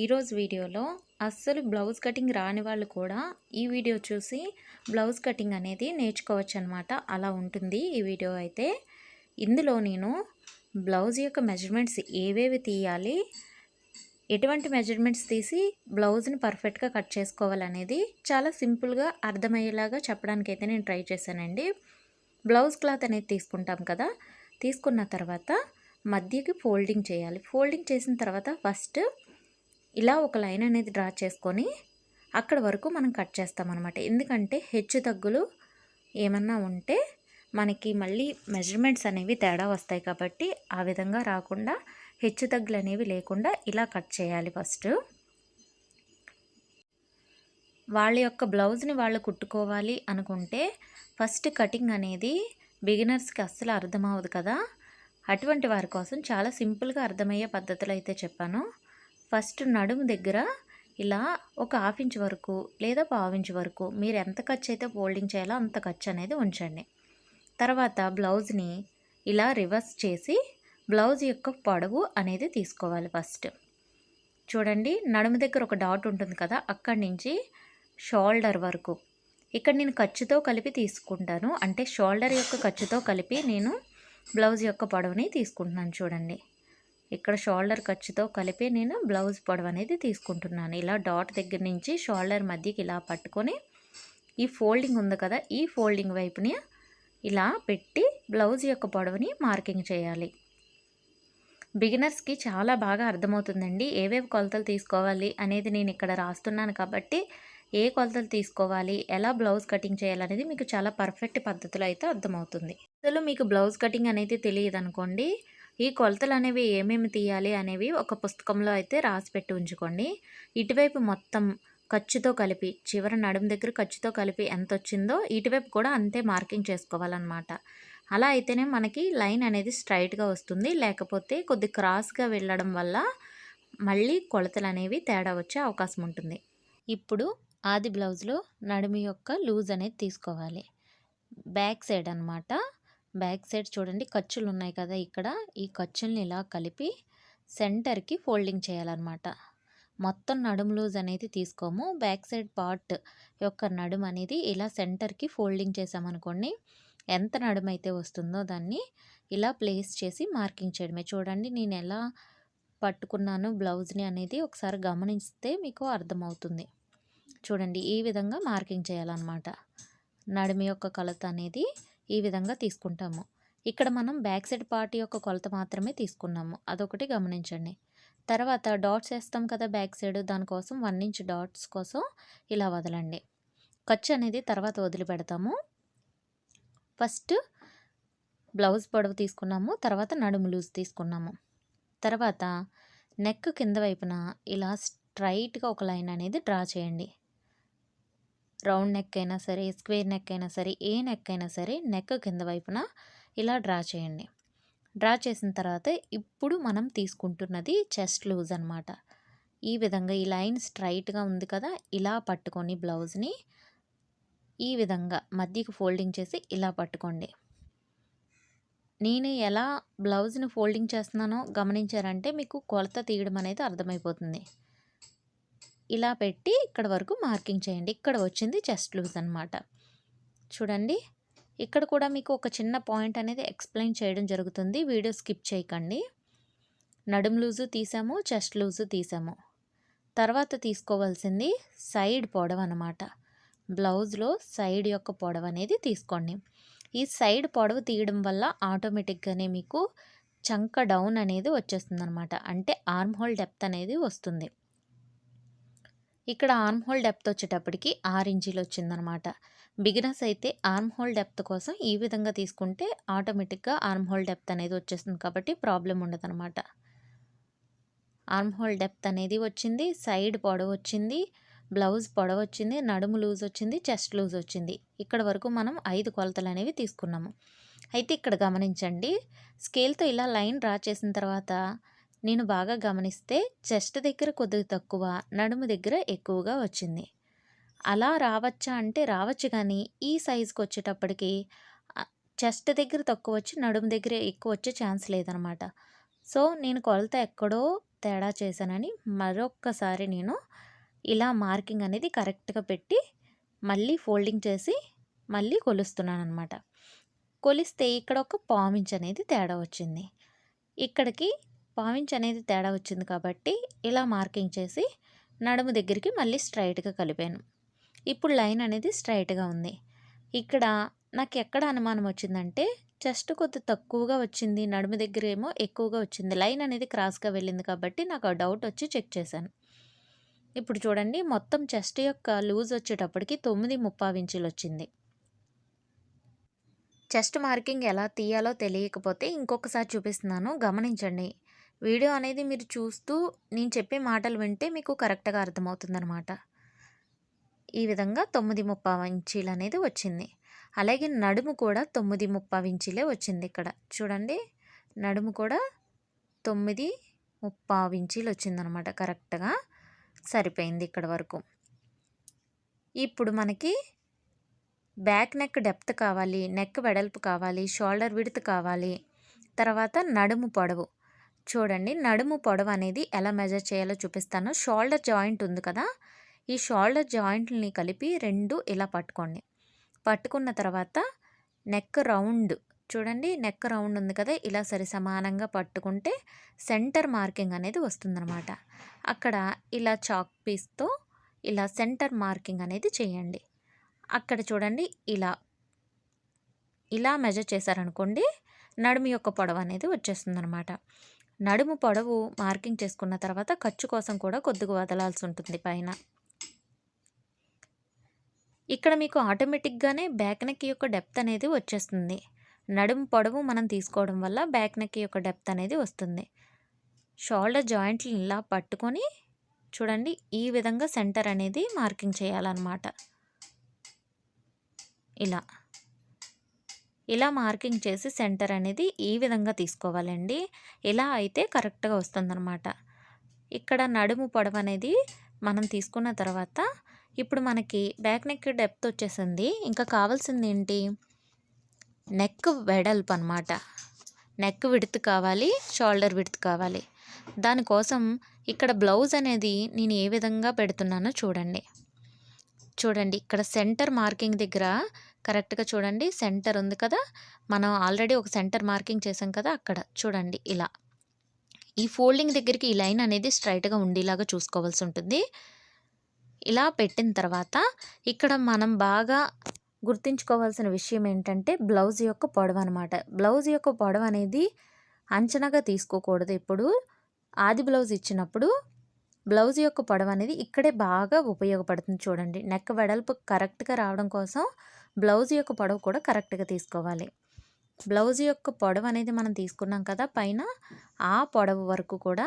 ఈరోజు వీడియోలో అస్సలు బ్లౌజ్ కటింగ్ రాని వాళ్ళు కూడా ఈ వీడియో చూసి బ్లౌజ్ కటింగ్ అనేది నేర్చుకోవచ్చు అనమాట అలా ఉంటుంది ఈ వీడియో అయితే. ఇందులో నేను బ్లౌజ్ యొక్క మెజర్మెంట్స్ ఏవేవి తీయాలి ఎటువంటి మెజర్మెంట్స్ తీసి బ్లౌజ్ని పర్ఫెక్ట్గా కట్ చేసుకోవాలనేది చాలా సింపుల్గా అర్థమయ్యేలాగా చెప్పడానికి అయితే నేను ట్రై చేశానండి. బ్లౌజ్ క్లాత్ అనేది తీసుకుంటాం కదా తీసుకున్న తర్వాత మధ్యకి ఫోల్డింగ్ చేయాలి. ఫోల్డింగ్ చేసిన తర్వాత ఫస్ట్ ఇలా ఒక లైన్ అనేది డ్రా చేసుకొని అక్కడ వరకు మనం కట్ చేస్తామన్నమాట ఎందుకంటే హెచ్చు తగ్గులు ఏమన్నా ఉంటే మనకి మళ్ళీ మెజర్మెంట్స్ అనేవి తేడా వస్తాయి కాబట్టి ఆ విధంగా రాకుండా హెచ్చు తగ్గులు అనేవి లేకుండా ఇలా కట్ చేయాలి ఫస్ట్ వాళ్ళ యొక్క బ్లౌజ్ని వాళ్ళు కుట్టుకోవాలి అనుకుంటే ఫస్ట్ కటింగ్ అనేది బిగినర్స్కి అస్సలు అర్థమవుదు కదా. అటువంటి వారి కోసం చాలా సింపుల్గా అర్థమయ్యే పద్ధతులు అయితే చెప్పాను. ఫస్ట్ నడుము దగ్గర ఇలా ఒక హాఫ్ ఇంచ్ వరకు లేదా పావు ఇంచ్ వరకు మీరు ఎంత ఖర్చు అయితే ఫోల్డింగ్ చేయాలో అంత ఖర్చు అనేది ఉంచండి. తర్వాత బ్లౌజ్ని ఇలా రివర్స్ చేసి బ్లౌజ్ యొక్క పొడవు అనేది తీసుకోవాలి ఫస్ట్. చూడండి నడుము దగ్గర ఒక డాట్ ఉంటుంది కదా అక్కడి నుంచి షోల్డర్ వరకు. ఇక్కడ నేను ఖర్చుతో కలిపి తీసుకుంటాను. అంటే షోల్డర్ యొక్క ఖర్చుతో కలిపి నేను బ్లౌజ్ యొక్క పొడవుని తీసుకుంటున్నాను చూడండి. ఇక్కడ షోల్డర్ ఖర్చుతో కలిపి నేను బ్లౌజ్ పొడవు అనేది తీసుకుంటున్నాను. ఇలా డాట్ దగ్గర నుంచి షోల్డర్ మధ్యకి ఇలా పట్టుకొని ఈ ఫోల్డింగ్ ఉంది కదా ఈ ఫోల్డింగ్ వైపుని ఇలా పెట్టి బ్లౌజ్ యొక్క పొడవుని మార్కింగ్ చేయాలి. బిగినర్స్కి చాలా బాగా అర్థమవుతుందండి ఏవేవి కొలతలు తీసుకోవాలి అనేది నేను ఇక్కడ రాస్తున్నాను కాబట్టి ఏ కొలతలు తీసుకోవాలి ఎలా బ్లౌజ్ కటింగ్ చేయాలనేది మీకు చాలా పర్ఫెక్ట్ పద్ధతిలో అయితే అర్థమవుతుంది. అసలు మీకు బ్లౌజ్ కటింగ్ అనేది తెలియదు అనుకోండి ఈ కొలతలు అనేవి ఏమేమి తీయాలి అనేవి ఒక పుస్తకంలో అయితే రాసి పెట్టి ఉంచుకోండి. ఇటువైపు మొత్తం ఖర్చుతో కలిపి చివర నడుము దగ్గర ఖర్చుతో కలిపి ఎంత వచ్చిందో ఇటువైపు కూడా అంతే మార్కింగ్ చేసుకోవాలన్నమాట. అలా అయితేనే మనకి లైన్ అనేది స్ట్రైట్గా వస్తుంది. లేకపోతే కొద్ది క్రాస్గా వెళ్ళడం వల్ల మళ్ళీ కొలతలు అనేవి తేడా వచ్చే అవకాశం ఉంటుంది. ఇప్పుడు ఆది బ్లౌజ్లో నడుము యొక్క లూజ్ అనేది తీసుకోవాలి. బ్యాక్ సైడ్ అనమాట బ్యాక్ సైడ్ చూడండి ఖర్చులు ఉన్నాయి కదా ఇక్కడ. ఈ ఖర్చుల్ని ఇలా కలిపి సెంటర్కి ఫోల్డింగ్ చేయాలన్నమాట. మొత్తం నడుము లూజ్ అనేది తీసుకోము. బ్యాక్ సైడ్ పార్ట్ యొక్క నడుము అనేది ఇలా సెంటర్కి ఫోల్డింగ్ చేసామనుకోండి ఎంత నడుము అయితే వస్తుందో దాన్ని ఇలా ప్లేస్ చేసి మార్కింగ్ చేయడమే. చూడండి నేను ఎలా పట్టుకున్నాను బ్లౌజ్ని అనేది ఒకసారి గమనిస్తే మీకు అర్థమవుతుంది. చూడండి ఈ విధంగా మార్కింగ్ చేయాలన్నమాట. నడుము యొక్క కలత అనేది ఈ విధంగా తీసుకుంటాము. ఇక్కడ మనం బ్యాక్ సైడ్ పార్ట్ యొక్క కొలత మాత్రమే తీసుకున్నాము. అదొకటి గమనించండి. తర్వాత డాట్స్ వేస్తాం కదా బ్యాక్ సైడ్. దానికోసం వన్ ఇంచ్ డాట్స్ కోసం ఇలా వదలండి. ఖర్చు అనేది తర్వాత వదిలిపెడతాము. ఫస్ట్ బ్లౌజ్ పొడవు తీసుకున్నాము. తర్వాత నడుము లూజ్ తీసుకున్నాము. తర్వాత నెక్ కింద వైపున ఇలా స్ట్రైట్గా ఒక లైన్ అనేది డ్రా చేయండి. రౌండ్ నెక్ అయినా సరే స్క్వేర్ నెక్ అయినా సరే ఏ నెక్ అయినా సరే నెక్ కింద వైపున ఇలా డ్రా చేయండి. డ్రా చేసిన తర్వాత ఇప్పుడు మనం తీసుకుంటున్నది చెస్ట్ లూజ్ అనమాట ఈ విధంగా ఈ లైన్ స్ట్రైట్గా ఉంది కదా ఇలా పట్టుకొని బ్లౌజ్ని ఈ విధంగా మధ్యకి ఫోల్డింగ్ చేసి ఇలా పట్టుకోండి. నేను ఎలా బ్లౌజ్ని ఫోల్డింగ్ చేస్తున్నానో గమనించారంటే మీకు కొలత తీయడం అనేది అర్థమైపోతుంది. ఇలా పెట్టి ఇక్కడ వరకు మార్కింగ్ చేయండి. ఇక్కడ వచ్చింది చెస్ట్ లూజ్ అనమాట చూడండి. ఇక్కడ కూడా మీకు ఒక చిన్న పాయింట్ అనేది ఎక్స్ప్లెయిన్ చేయడం జరుగుతుంది. వీడియో స్కిప్ చేయకండి. నడుం లూజు తీసాము చెస్ట్ లూజు తీసాము. తర్వాత తీసుకోవాల్సింది సైడ్ పొడవు అనమాట బ్లౌజ్లో సైడ్ యొక్క పొడవు అనేది తీసుకోండి. ఈ సైడ్ పొడవు తీయడం వల్ల ఆటోమేటిక్గానే మీకు చంక డౌన్ అనేది వచ్చేస్తుంది అనమాట అంటే ఆర్మ్ హోల్ డెప్త్ అనేది వస్తుంది. ఇక్కడ ఆర్మ్ హోల్ డెప్త్ వచ్చేటప్పటికి ఆరు ఇంచీలు వచ్చిందనమాట. బిగినర్స్ అయితే ఆర్మ్ హోల్ డెప్త్ కోసం ఈ విధంగా తీసుకుంటే ఆటోమేటిక్గా ఆర్మ్ హోల్ డెప్త్ అనేది వచ్చేస్తుంది కాబట్టి ప్రాబ్లం ఉండదనమాట. ఆర్మ్ హోల్ డెప్త్ అనేది వచ్చింది సైడ్ పొడవు వచ్చింది బ్లౌజ్ పొడవు వచ్చింది నడుము లూజ్ వచ్చింది చెస్ట్ లూజ్ వచ్చింది. ఇక్కడ వరకు మనం ఐదు కొలతలు అనేవి తీసుకున్నాము. అయితే ఇక్కడ గమనించండి స్కేల్తో ఇలా లైన్ డ్రా చేసిన తర్వాత నేను బాగా గమనిస్తే చెస్ట్ దగ్గర కొద్దిగా తక్కువ నడుము దగ్గర ఎక్కువగా వచ్చింది. అలా రావచ్చా అంటే రావచ్చు కానీ ఈ సైజుకి వచ్చేటప్పటికి చెస్ట్ దగ్గర తక్కువ వచ్చి నడుము దగ్గర ఎక్కువ వచ్చే ఛాన్స్ లేదనమాట. సో నేను కొలత ఎక్కడో తేడా చేశానని మరొక్కసారి నేను ఇలా మార్కింగ్ అనేది కరెక్ట్గా పెట్టి మళ్ళీ ఫోల్డింగ్ చేసి మళ్ళీ కొలుస్తున్నాను అనమాట కొలిస్తే ఇక్కడ ఒక పామించ్ అనేది తేడా వచ్చింది. ఇక్కడికి పావించ్ అనేది తేడా వచ్చింది కాబట్టి ఇలా మార్కింగ్ చేసి నడుము దగ్గరికి మళ్ళీ స్ట్రైట్గా కలిపాను. ఇప్పుడు లైన్ అనేది స్ట్రైట్గా ఉంది. ఇక్కడ నాకు ఎక్కడ అనుమానం వచ్చిందంటే చెస్ట్ కొద్ది తక్కువగా వచ్చింది నడుము దగ్గర ఏమో ఎక్కువగా వచ్చింది. లైన్ అనేది క్రాస్గా వెళ్ళింది కాబట్టి నాకు ఆ డౌట్ వచ్చి చెక్ చేశాను. ఇప్పుడు చూడండి మొత్తం చెస్ట్ యొక్క లూజ్ వచ్చేటప్పటికి తొమ్మిది ముప్పావు ఇంచులు వచ్చింది. చెస్ట్ మార్కింగ్ ఎలా తీయాలో తెలియకపోతే ఇంకొకసారి చూపిస్తున్నాను. గమనించండి. వీడియో అనేది మీరు చూస్తూ నేను చెప్పే మాటలు వింటే మీకు కరెక్ట్గా అర్థమవుతుందనమాట ఈ విధంగా తొమ్మిది ముప్పావు ఇంచీలు అనేది వచ్చింది. అలాగే నడుము కూడా తొమ్మిది ముప్పావు ఇంచీలే వచ్చింది ఇక్కడ. చూడండి నడుము కూడా తొమ్మిది ముప్పావు ఇంచీలు వచ్చిందనమాట కరెక్ట్గా సరిపోయింది ఇక్కడ వరకు. ఇప్పుడు మనకి బ్యాక్ నెక్ డెప్త్ కావాలి నెక్ వెడల్పు కావాలి షోల్డర్ విడత్ కావాలి తర్వాత నడుము పొడవు. చూడండి నడుము పొడవు అనేది ఎలా మెజర్ చేయాలో చూపిస్తాను. షోల్డర్ జాయింట్ ఉంది కదా ఈ షోల్డర్ జాయింట్ని కలిపి రెండు ఇలా పట్టుకోండి. పట్టుకున్న తర్వాత నెక్ రౌండ్ చూడండి నెక్ రౌండ్ ఉంది కదా ఇలా సరి సమానంగా పట్టుకుంటే సెంటర్ మార్కింగ్ అనేది వస్తుందన్నమాట. అక్కడ ఇలా చాక్ పీస్తో ఇలా సెంటర్ మార్కింగ్ అనేది చేయండి. అక్కడ చూడండి ఇలా ఇలా మెజర్ చేశారనుకోండి నడుము యొక్క పొడవు అనేది వచ్చేస్తుంది అనమాట నడుము పొడవు మార్కింగ్ చేసుకున్న తర్వాత ఖర్చు కోసం కూడా కొద్దిగా వదలాల్సి ఉంటుంది పైన. ఇక్కడ మీకు ఆటోమేటిక్గానే బ్యాక్ నెక్ యొక్క డెప్త్ అనేది వచ్చేస్తుంది. నడుము పొడవు మనం తీసుకోవడం వల్ల బ్యాక్ నెక్ యొక్క డెప్త్ అనేది వస్తుంది. షోల్డర్ జాయింట్లు ఇలా పట్టుకొని చూడండి ఈ విధంగా సెంటర్ అనేది మార్కింగ్ చేయాలన్నమాట. ఇలా. ఇలా మార్కింగ్ చేసి సెంటర్ అనేది ఈ విధంగా తీసుకోవాలండి. ఇలా అయితే కరెక్ట్గా వస్తుందన్నమాట. ఇక్కడ నడుము పొడవు అనేది మనం తీసుకున్న తర్వాత ఇప్పుడు మనకి బ్యాక్ నెక్ డెప్త్ వచ్చేసింది. ఇంకా కావాల్సింది ఏంటి? నెక్ వెడల్పు అనమాట నెక్ విడత్ కావాలి షోల్డర్ విడత్ కావాలి. దానికోసం ఇక్కడ బ్లౌజ్ అనేది నేను ఏ విధంగా పెడుతున్నానో చూడండి. చూడండి ఇక్కడ సెంటర్ మార్కింగ్ దగ్గర కరెక్ట్గా చూడండి. సెంటర్ ఉంది కదా! మనం ఆల్రెడీ ఒక సెంటర్ మార్కింగ్ చేసాం కదా! అక్కడ చూడండి ఇలా. ఈ ఫోల్డింగ్ దగ్గరికి ఈ లైన్ అనేది స్ట్రైట్గా ఉండేలాగా చూసుకోవాల్సి ఉంటుంది. ఇలా పెట్టిన తర్వాత ఇక్కడ మనం బాగా గుర్తుంచుకోవాల్సిన విషయం ఏంటంటే బ్లౌజ్ యొక్క పొడవు అనమాట బ్లౌజ్ యొక్క పొడవు అనేది అంచనాగా తీసుకోకూడదు. ఇప్పుడు ఆది బ్లౌజ్ ఇచ్చినప్పుడు బ్లౌజ్ యొక్క పొడవు అనేది ఇక్కడే బాగా ఉపయోగపడుతుంది చూడండి. నెక్ వెడల్పు కరెక్ట్గా రావడం కోసం బ్లౌజ్ యొక్క పొడవు కూడా కరెక్ట్గా తీసుకోవాలి. బ్లౌజ్ యొక్క పొడవు అనేది మనం తీసుకున్నాం కదా పైన ఆ పొడవు వరకు కూడా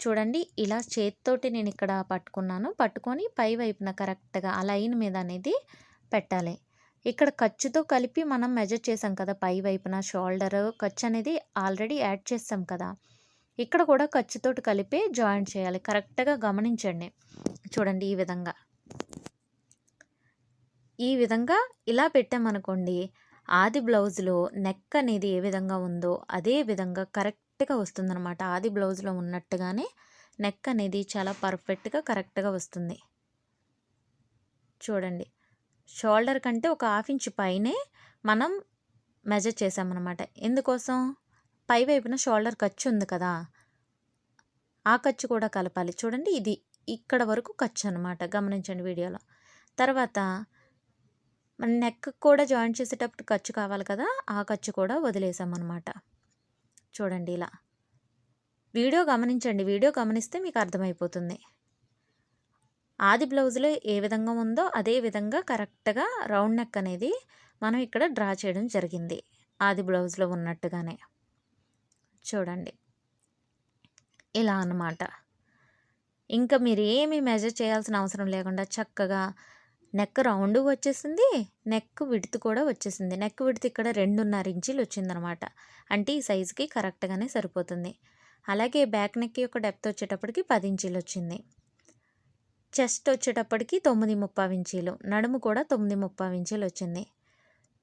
చూడండి ఇలా చేతితోటి నేను ఇక్కడ పట్టుకున్నాను. పట్టుకొని పై వైపున కరెక్ట్గా ఆ లైన్ మీద అనేది పెట్టాలి. ఇక్కడ ఖర్చుతో కలిపి మనం మెజర్ చేసాం కదా పై వైపున షోల్డర్ ఖర్చు అనేది ఆల్రెడీ యాడ్ చేస్తాం కదా. ఇక్కడ కూడా ఖర్చుతోటి కలిపి జాయింట్ చేయాలి. కరెక్ట్గా గమనించండి. చూడండి ఈ విధంగా. ఈ విధంగా ఇలా పెట్టామనుకోండి ఆది బ్లౌజ్లో నెక్ అనేది ఏ విధంగా ఉందో అదే విధంగా కరెక్ట్గా వస్తుందన్నమాట. ఆది బ్లౌజ్లో ఉన్నట్టుగానే నెక్ అనేది చాలా పర్ఫెక్ట్గా కరెక్ట్గా వస్తుంది. చూడండి షోల్డర్ కంటే ఒక హాఫ్ ఇంచ్ పైనే మనం మెజర్ చేసామన్నమాట ఎందుకోసం? పై వైపున షోల్డర్ ఖర్చు ఉంది కదా ఆ ఖర్చు కూడా కలపాలి. చూడండి ఇది ఇక్కడ వరకు ఖర్చు అనమాట గమనించండి వీడియోలో. తర్వాత మన నెక్ కూడా జాయింట్ చేసేటప్పుడు ఖర్చు కావాలి కదా ఆ ఖర్చు కూడా వదిలేసామన్నమాట. చూడండి ఇలా. వీడియో గమనించండి వీడియో గమనిస్తే మీకు అర్థమైపోతుంది. ఆది బ్లౌజ్లో ఏ విధంగా ఉందో అదే విధంగా కరెక్ట్గా రౌండ్ నెక్ అనేది మనం ఇక్కడ డ్రా చేయడం జరిగింది ఆది బ్లౌజ్లో ఉన్నట్టుగానే. చూడండి. ఇలా అన్నమాట. ఇంకా మీరు ఏమీ మెజర్ చేయాల్సిన అవసరం లేకుండా చక్కగా నెక్ రౌండ్ వచ్చేసింది నెక్ విడత్ కూడా వచ్చేసింది. నెక్ విడత్ ఇక్కడ రెండున్నర ఇంచీలు వచ్చిందనమాట. అంటే ఈ సైజుకి కరెక్ట్గానే సరిపోతుంది. అలాగే బ్యాక్ నెక్ యొక్క డెప్త్ వచ్చేటప్పటికి పది ఇంచీలు వచ్చింది. చెస్ట్ వచ్చేటప్పటికి తొమ్మిది ముప్పావు ఇంచీలు నడుము కూడా తొమ్మిది ముప్పావు ఇంచీలు వచ్చింది.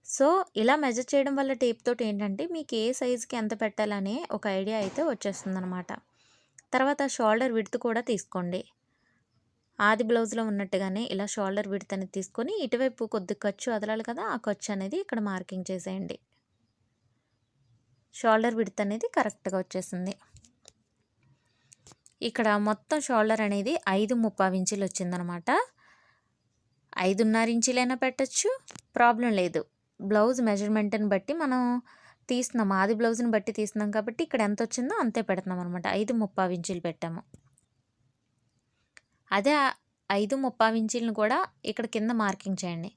సో ఇలా మెజర్ చేయడం వల్ల టేప్ తోటి ఏంటంటే మీకు ఏ సైజుకి ఎంత పెట్టాలనే ఒక ఐడియా అయితే వచ్చేస్తుంది అనమాట తర్వాత షోల్డర్ విడ్త్ కూడా తీసుకోండి. ఆది బ్లౌజ్లో ఉన్నట్టుగానే ఇలా షోల్డర్ విడ్త్ అనేది తీసుకొని ఇటువైపు కొద్ది ఖర్చు వదలాలి కదా ఆ ఖర్చు అనేది ఇక్కడ మార్కింగ్ చేసేయండి. షోల్డర్ విడ్త్ అనేది కరెక్ట్గా వచ్చేసింది. ఇక్కడ మొత్తం షోల్డర్ అనేది ఐదు ముప్పావు ఇంచులు వచ్చిందనమాట. ఐదున్నర ఇంచులైనా పెట్టచ్చు ప్రాబ్లం లేదు. బ్లౌజ్ మెజర్మెంట్ని బట్టి మనం తీస్తున్నాం ఆది బ్లౌజ్ని బట్టి తీస్తున్నాం కాబట్టి ఇక్కడ ఎంత వచ్చిందో అంతే పెడుతున్నాం అనమాట. ఐదు ముప్పావు ఇంచులు పెట్టాము. అదే ఐదు ముప్పావు ఇంచులను కూడా ఇక్కడ కింద మార్కింగ్ చేయండి.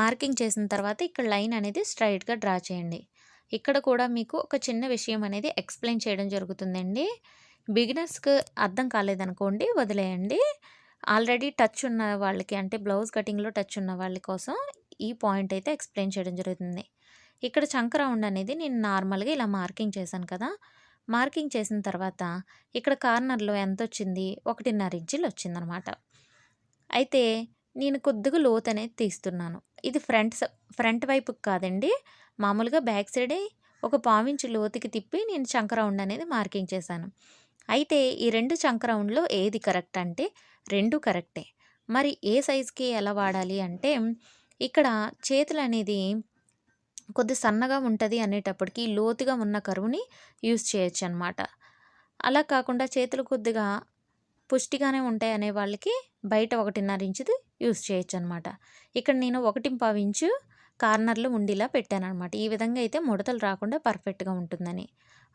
మార్కింగ్ చేసిన తర్వాత ఇక్కడ లైన్ అనేది స్ట్రైట్గా డ్రా చేయండి. ఇక్కడ కూడా మీకు ఒక చిన్న విషయం అనేది ఎక్స్ప్లెయిన్ చేయడం జరుగుతుందండి. బిగినర్స్కి అర్థం కాలేదనుకోండి వదిలేయండి. ఆల్రెడీ టచ్ ఉన్న వాళ్ళకి అంటే బ్లౌజ్ కటింగ్లో టచ్ ఉన్న వాళ్ళ కోసం ఈ పాయింట్ అయితే ఎక్స్ప్లెయిన్ చేయడం జరుగుతుంది. ఇక్కడ చంక రౌండ్ అనేది నేను నార్మల్గా ఇలా మార్కింగ్ చేశాను కదా. మార్కింగ్ చేసిన తర్వాత ఇక్కడ కార్నర్లో ఎంత వచ్చింది ఒకటిన్నర ఇంచులు వచ్చిందనమాట. అయితే నేను కొద్దిగా లోత్ అనేది తీస్తున్నాను. ఇది ఫ్రంట్ ఫ్రంట్ వైపుకి కాదండి. మామూలుగా బ్యాక్ సైడే ఒక పావించి లోతుకి తిప్పి నేను చంక రౌండ్ అనేది మార్కింగ్ చేశాను. అయితే ఈ రెండు చంక రౌండ్లో ఏది కరెక్ట్ అంటే రెండు కరెక్టే. మరి ఏ సైజుకి ఎలా వాడాలి అంటే ఇక్కడ చేతులు అనేది కొద్ది సన్నగా ఉంటుంది అనేటప్పటికి లోతుగా ఉన్న కరువుని యూస్ చేయొచ్చు అనమాట అలా కాకుండా చేతులు కొద్దిగా పుష్టిగానే ఉంటాయి అనే వాళ్ళకి బయట ఒకటిన్నర ఇంచుది యూస్ చేయొచ్చు అనమాట ఇక్కడ నేను ఒకటి పావు ఇంచు కార్నర్లు ఉండేలా పెట్టాను అనమాట ఈ విధంగా అయితే ముడతలు రాకుండా పర్ఫెక్ట్గా ఉంటుందని.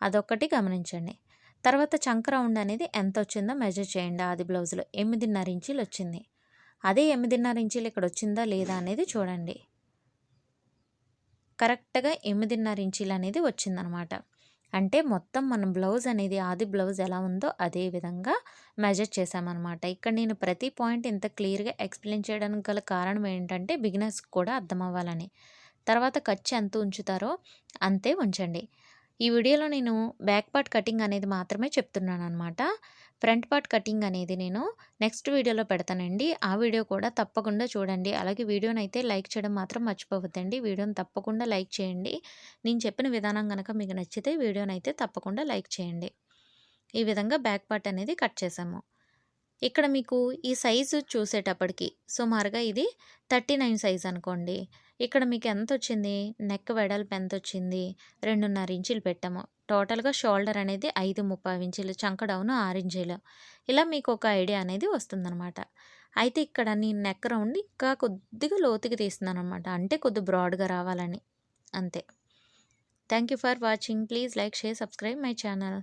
అదొక్కటి గమనించండి. తర్వాత చంక రౌండ్ అనేది ఎంత వచ్చిందో మెజర్ చేయండి ఆది బ్లౌజ్లో. ఎనిమిదిన్నర ఇంచీలు వచ్చింది అదే ఎనిమిదిన్నర ఇంచీలు ఇక్కడ వచ్చిందా లేదా అనేది చూడండి. కరెక్ట్గా ఎనిమిదిన్నర ఇంచీలు అనేది వచ్చిందనమాట. అంటే మొత్తం మనం బ్లౌజ్ అనేది ఆది బ్లౌజ్ ఎలా ఉందో అదే విధంగా మెజర్ చేసామన్నమాట ఇక్కడ నేను ప్రతి పాయింట్ ఇంత క్లియర్గా ఎక్స్ప్లెయిన్ చేయడానికి గల కారణం ఏంటంటే బిగినర్స్కి కూడా అర్థం అవ్వాలని తర్వాత ఖర్చు ఎంత ఉంచుతారో అంతే ఉంచండి. ఈ వీడియోలో నేను బ్యాక్ పార్ట్ కటింగ్ అనేది మాత్రమే చెప్తున్నాను అనమాట ఫ్రంట్ పార్ట్ కటింగ్ అనేది నేను నెక్స్ట్ వీడియోలో పెడతానండి. ఆ వీడియో కూడా తప్పకుండా చూడండి. అలాగే వీడియోని అయితే లైక్ చేయడం మాత్రం మర్చిపోవద్దండి. వీడియోని తప్పకుండా లైక్ చేయండి. నేను చెప్పిన విధానం కనుక మీకు నచ్చితే వీడియోని అయితే తప్పకుండా లైక్ చేయండి. ఈ విధంగా బ్యాక్ పార్ట్ అనేది కట్ చేసాము. ఇక్కడ మీకు ఈ సైజు చూసేటప్పటికి సుమారుగా ఇది థర్టీ నైన్ సైజ్ అనుకోండి. ఇక్కడ మీకు ఎంత వచ్చింది? నెక్ వెడల్పు ఎంత వచ్చింది? రెండున్నర ఇంచులు పెట్టాము. టోటల్గా షోల్డర్ అనేది ఐదు ముప్పై ఇంచులు చంక డౌన్ ఆరు ఇంచులు. ఇలా మీకు ఒక ఐడియా అనేది వస్తుందన్నమాట. అయితే ఇక్కడ నేను నెక్ రౌండ్ ఇంకా కొద్దిగా లోతుకి తీస్తున్నాను అనమాట అంటే కొద్ది బ్రాడ్గా రావాలని. అంతే. Thank you for watching. Please like share subscribe my channel.